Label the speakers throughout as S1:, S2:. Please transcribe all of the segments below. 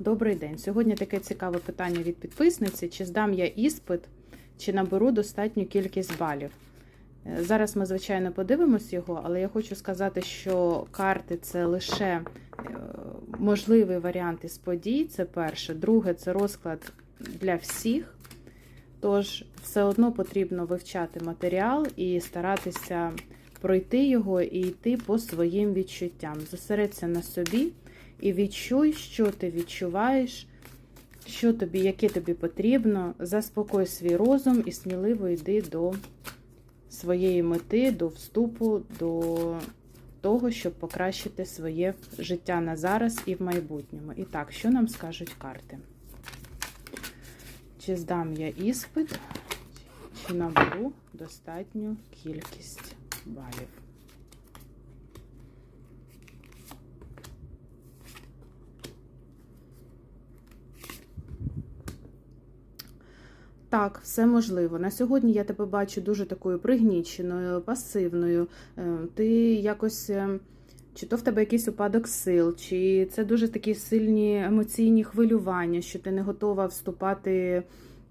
S1: Добрий день. Сьогодні таке цікаве питання від підписниці: чи здам я іспит, чи наберу достатню кількість балів. Е, Зараз ми, звичайно, подивимось його, але я хочу сказати, що карти це лише е, можливий варіант із подій. Це перше. Друге, це розклад для всіх. Тож, все одно потрібно вивчати матеріал і старатися пройти його і йти по своїм відчуттям. Зосередься на собі і відчуй, що ти відчуваєш, що тобі, яке тобі потрібно. Заспокой свій розум і сміливо йди до своєї мети, до вступу, до того, щоб покращити своє життя на зараз і в майбутньому. І так, що нам скажуть карти? Чи здам я іспит, чи наберу достатню кількість балів? Так, все можливо. На сьогодні я тебе бачу дуже такою пригніченою, пасивною. Е, Ти якось. е, Чи то в тебе якийсь упадок сил, чи це дуже такі сильні емоційні хвилювання, що ти не готова вступати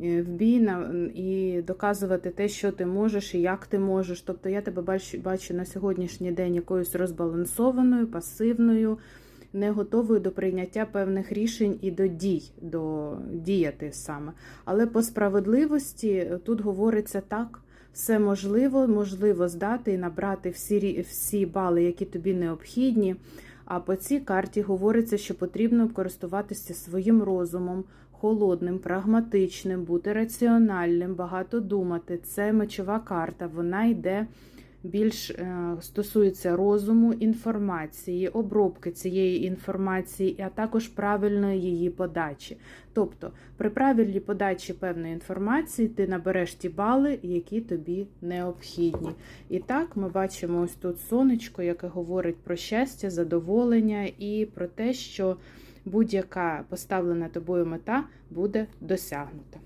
S1: е, в бій і доказувати те, що ти можеш і як ти можеш. Тобто я тебе бачу на сьогоднішній день якоюсь розбалансованою, пасивною, не готовою до прийняття певних рішень і до дій, до діяти саме. Але по справедливості е, тут говориться так. Все можливо, можливо здати і набрати всі, всі бали, які тобі необхідні. А по цій карті говориться, що потрібно користуватися своїм розумом, холодним, прагматичним, бути раціональним, багато думати. Це мечова карта, вона йде більш е, стосується розуму, інформації, обробки цієї інформації, а також правильної її подачі. Тобто, при правильній подачі певної інформації ти набереш ті бали, які тобі необхідні. І так ми бачимо ось тут сонечко, яке говорить про щастя, задоволення і про те, що будь-яка поставлена тобою мета буде досягнута.